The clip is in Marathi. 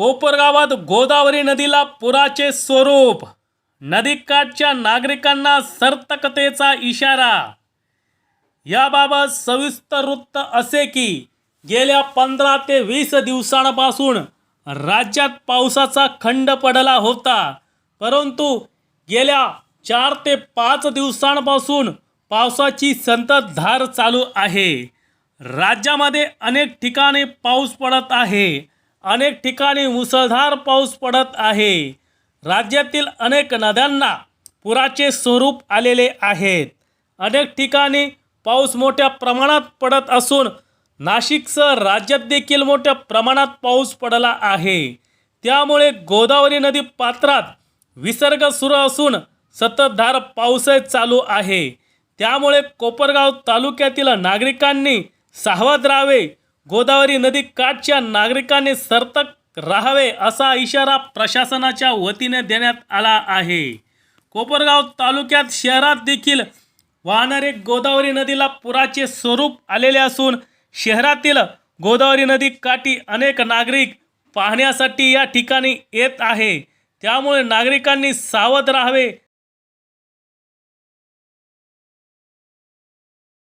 कोपरगावात गोदावरी नदीला पुराचे स्वरूप. नदीकाठच्या नागरिकांना सतर्कतेचा इशारा. याबाबत सविस्तर वृत्त असे की गेल्या पंधरा ते वीस दिवसांपासून राज्यात पावसाचा खंड पडला होता. परंतु गेल्या चार ते पाच दिवसांपासून पावसाची संततधार चालू आहे. राज्यामध्ये अनेक ठिकाणी पाऊस पडत आहे. अनेक ठिकाणी मुसळधार पाऊस पडत आहे. राज्यातील अनेक नद्यांना पुराचे स्वरूप आलेले आहेत. अनेक ठिकाणी पाऊस मोठ्या प्रमाणात पडत असून नाशिकसह राज्यात देखील मोठ्या प्रमाणात पाऊस पडला आहे. त्यामुळे गोदावरी नदी पात्रात विसर्ग सुरू असून सततधार पाऊसही चालू आहे. त्यामुळे कोपरगाव तालुक्यातील नागरिकांनी सावध राहावे गोदावरी नदी काठच्या नागरिकांनी सर्तक राहावे असा इशारा प्रशासनाच्या वतीने देण्यात आला आहे. कोपरगाव तालुक्यात शहरात देखील वाहणारे गोदावरी नदीला पुराचे स्वरूप आलेले असून शहरातील गोदावरी नदी काठी अनेक नागरिक पाहण्यासाठी या ठिकाणी येत आहे. त्यामुळे नागरिकांनी सावध राहावे